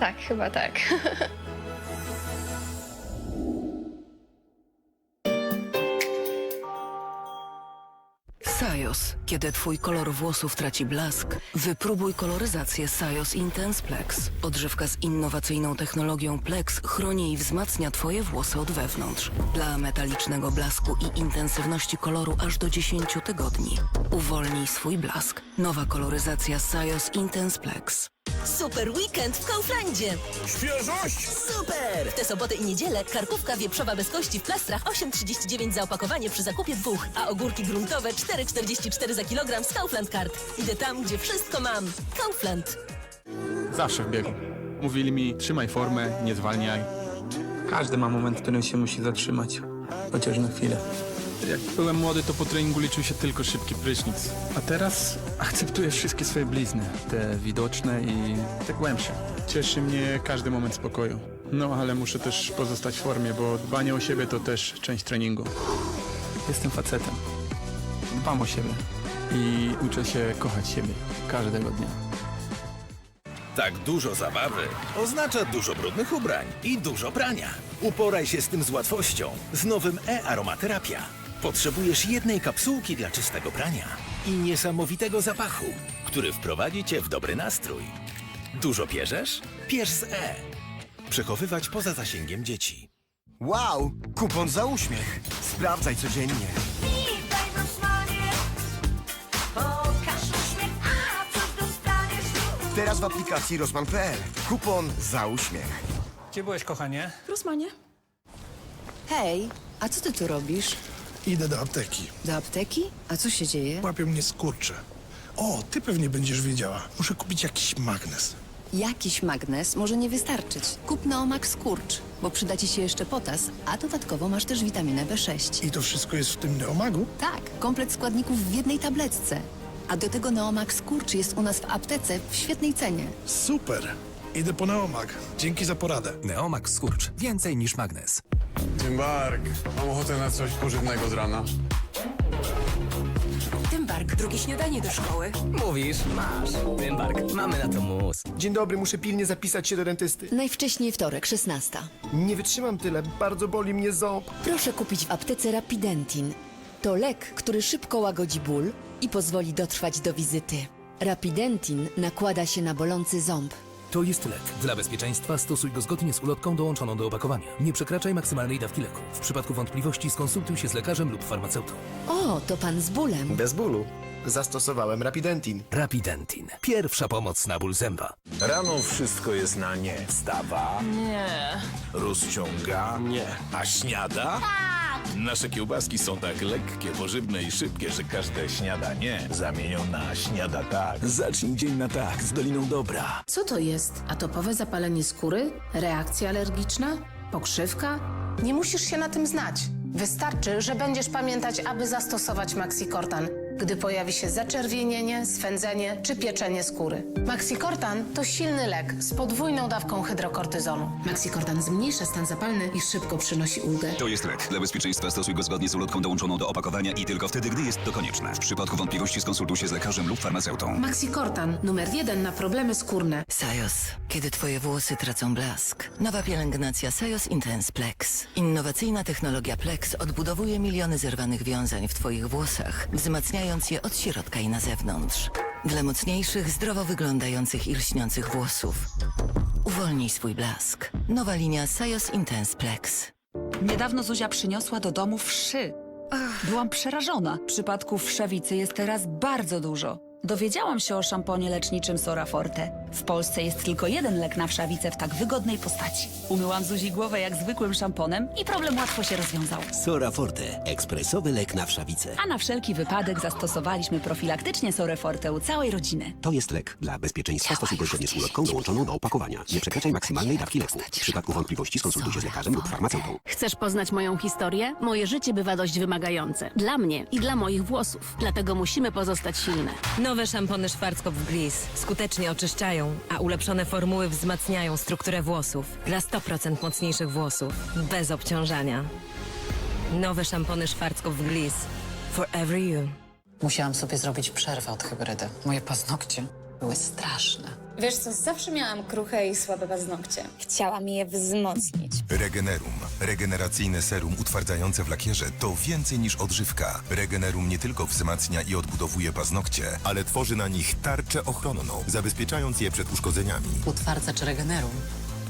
Tak, chyba tak. Sajos. Kiedy twój kolor włosów traci blask, wypróbuj koloryzację Sajos Intense Plex. Odżywka z innowacyjną technologią Plex chroni i wzmacnia twoje włosy od wewnątrz. Dla metalicznego blasku i intensywności koloru aż do 10 tygodni. Uwolnij swój blask. Nowa koloryzacja Sajos Intense Plex. Super weekend w Kauflandzie! Świeżość! Super! W tę sobotę i niedzielę karkówka wieprzowa bez kości w plastrach 8,39 za opakowanie przy zakupie dwóch, a ogórki gruntowe 4,44 za kilogram z Kaufland Card. Idę tam, gdzie wszystko mam. Kaufland. Zawsze w biegu. Mówili mi, trzymaj formę, nie zwalniaj. Każdy ma moment, w którym się musi zatrzymać. Chociaż na chwilę. Jak byłem młody, to po treningu liczył się tylko szybki prysznic. A teraz akceptuję wszystkie swoje blizny. Te widoczne i te głębsze. Cieszy mnie każdy moment spokoju. No, ale muszę też pozostać w formie, bo dbanie o siebie to też część treningu. Jestem facetem. Dbam o siebie. I uczę się kochać siebie każdego dnia. Tak dużo zabawy oznacza dużo brudnych ubrań i dużo prania. Uporaj się z tym z łatwością z nowym e-aromaterapia. Potrzebujesz jednej kapsułki dla czystego prania i niesamowitego zapachu, który wprowadzi cię w dobry nastrój. Dużo pierzesz? Pierz z E. Przechowywać poza zasięgiem dzieci. Wow! Kupon za uśmiech. Sprawdzaj codziennie. Teraz w aplikacji Rosman.pl. Kupon za uśmiech. Gdzie byłeś, kochanie? Rosmanie? Hej, a co ty tu robisz? Idę do apteki. Do apteki? A co się dzieje? Łapią mnie skurcze. O, ty pewnie będziesz wiedziała. Muszę kupić jakiś magnes. Jakiś magnes może nie wystarczyć. Kup Neomax Skurcz, bo przyda ci się jeszcze potas, a dodatkowo masz też witaminę B6. I to wszystko jest w tym neomagu? Tak, komplet składników w jednej tabletce. A do tego Neomax Skurcz jest u nas w aptece w świetnej cenie. Super! Idę po neomag. Dzięki za poradę. Neomax Skurcz. Więcej niż magnes. Mark, mam ochotę na coś pożywnego z rana. Tymbark, drugie śniadanie do szkoły. Mówisz, masz. Tymbark, mamy na to mus. Dzień dobry, muszę pilnie zapisać się do dentysty. Najwcześniej wtorek, 16. Nie wytrzymam tyle, bardzo boli mnie ząb. Proszę kupić w aptece Rapidentin. To lek, który szybko łagodzi ból i pozwoli dotrwać do wizyty. Rapidentin nakłada się na bolący ząb. To jest lek. Dla bezpieczeństwa stosuj go zgodnie z ulotką dołączoną do opakowania. Nie przekraczaj maksymalnej dawki leku. W przypadku wątpliwości skonsultuj się z lekarzem lub farmaceutą. O, to pan z bólem. Bez bólu. Zastosowałem Rapidentin. Rapidentin. Pierwsza pomoc na ból zęba. Rano wszystko jest na nie. Wstawa. Nie. Rozciąga. Nie. A śniada? Nasze kiełbaski są tak lekkie, pożywne i szybkie, że każde śniadanie zamienią na śniada tak. Zacznij dzień na tak z Doliną Dobra. Co to jest? Atopowe zapalenie skóry? Reakcja alergiczna? Pokrzywka? Nie musisz się na tym znać. Wystarczy, że będziesz pamiętać, aby zastosować Maxikortan, gdy pojawi się zaczerwienienie, swędzenie czy pieczenie skóry. Maxikortan to silny lek z podwójną dawką hydrokortyzonu. Maxikortan zmniejsza stan zapalny i szybko przynosi ulgę. To jest lek. Dla bezpieczeństwa stosuj go zgodnie z ulotką dołączoną do opakowania i tylko wtedy, gdy jest to konieczne. W przypadku wątpliwości skonsultuj się z lekarzem lub farmaceutą. Maxikortan numer jeden na problemy skórne. Sajos. Kiedy twoje włosy tracą blask. Nowa pielęgnacja Sajos Intense Plex. Innowacyjna technologia Plex odbudowuje miliony zerwanych wiązań w twoich włosach, wzmacniając je od środka i na zewnątrz. Dla mocniejszych, zdrowo wyglądających i lśniących włosów. Uwolnij swój blask. Nowa linia Sajos Intense Plex. Niedawno Zuzia przyniosła do domu wszy. Byłam przerażona. Przypadków wszewicy jest teraz bardzo dużo. Dowiedziałam się o szamponie leczniczym Sora Forte. W Polsce jest tylko jeden lek na wszawicę w tak wygodnej postaci. Umyłam Zuzi głowę jak zwykłym szamponem i problem łatwo się rozwiązał. Sora Forte. Ekspresowy lek na wszawicę. A na wszelki wypadek zastosowaliśmy profilaktycznie Sorę Forte u całej rodziny. To jest lek. Dla bezpieczeństwa stosuj go zgodnie z ulotką dołączoną do opakowania. Nie przekraczaj maksymalnej dawki leku. W przypadku wątpliwości skonsultuj się z lekarzem lub farmaceutą. Chcesz poznać moją historię? Moje życie bywa dość wymagające. Dla mnie i dla moich włosów. Dlatego musimy pozostać silne. Nowe szampony Schwarzkopf Gliss skutecznie oczyszczają, a ulepszone formuły wzmacniają strukturę włosów. Dla 100% mocniejszych włosów, bez obciążania. Nowe szampony Schwarzkopf Gliss. Forever you. Musiałam sobie zrobić przerwę od hybrydy. Moje paznokcie były straszne. Wiesz co, zawsze miałam kruche i słabe paznokcie. Chciałam je wzmocnić. Regenerum. Regeneracyjne serum utwardzające w lakierze to więcej niż odżywka. Regenerum nie tylko wzmacnia i odbudowuje paznokcie, ale tworzy na nich tarczę ochronną, zabezpieczając je przed uszkodzeniami. Utwardzacz Regenerum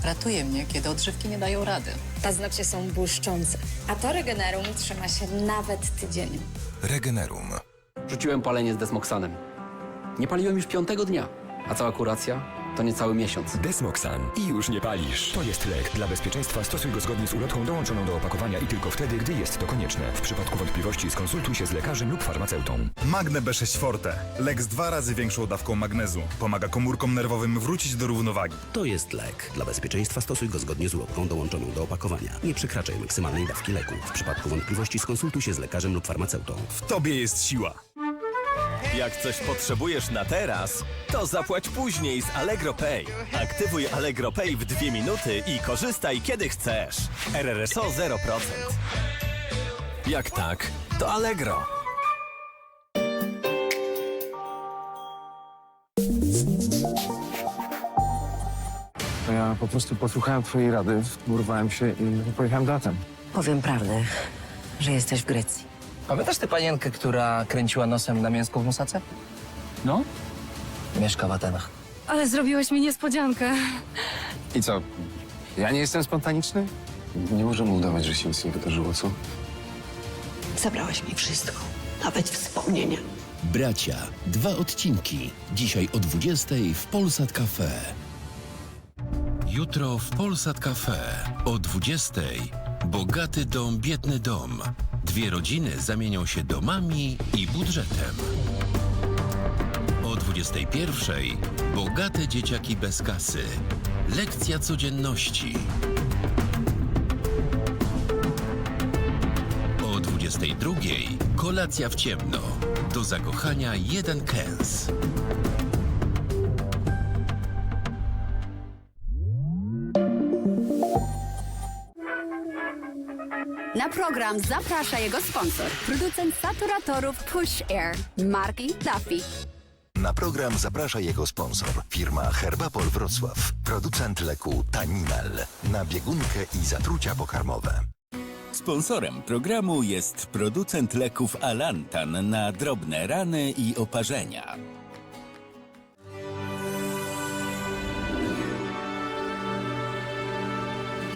ratuje mnie, kiedy odżywki nie dają rady. Paznokcie są błyszczące. A to Regenerum trzyma się nawet tydzień. Regenerum. Rzuciłem palenie z desmoksanem. Nie paliłem już piątego dnia, a cała kuracja to niecały miesiąc. Desmoxan i już nie palisz. To jest lek. Dla bezpieczeństwa stosuj go zgodnie z ulotką dołączoną do opakowania i tylko wtedy, gdy jest to konieczne. W przypadku wątpliwości skonsultuj się z lekarzem lub farmaceutą. Magne B6 Forte. Lek z dwa razy większą dawką magnezu. Pomaga komórkom nerwowym wrócić do równowagi. To jest lek. Dla bezpieczeństwa stosuj go zgodnie z ulotką dołączoną do opakowania. Nie przekraczaj maksymalnej dawki leku. W przypadku wątpliwości skonsultuj się z lekarzem lub farmaceutą. W tobie jest siła. Jak coś potrzebujesz na teraz, to zapłać później z Allegro Pay. Aktywuj Allegro Pay w dwie minuty i korzystaj kiedy chcesz. RRSO 0%. Jak tak, to Allegro. Ja po prostu posłuchałem twojej rady, urwałem się i pojechałem datem. Powiem prawdę, że jesteś w Grecji. Pamiętasz tę panienkę, która kręciła nosem na mięsku w musace? No? Mieszka w Atenach. Ale zrobiłeś mi niespodziankę. I co? Ja nie jestem spontaniczny? Nie możemy udawać, że się nic nie wydarzyło, co? Zabrałeś mi wszystko, nawet wspomnienia. Bracia. Dwa odcinki. Dzisiaj o 20 w Polsat Cafe. Jutro w Polsat Cafe o 20. Bogaty dom, biedny dom. Dwie rodziny zamienią się domami i budżetem. O 21. Bogate dzieciaki bez kasy. Lekcja codzienności. O 22. Kolacja w ciemno. Do zakochania jeden kęs. Na program zaprasza jego sponsor, producent saturatorów Push Air, marki Duffy. Na program zaprasza jego sponsor, firma Herbapol Wrocław, producent leku Taninal na biegunkę i zatrucia pokarmowe. Sponsorem programu jest producent leków Alantan na drobne rany i oparzenia.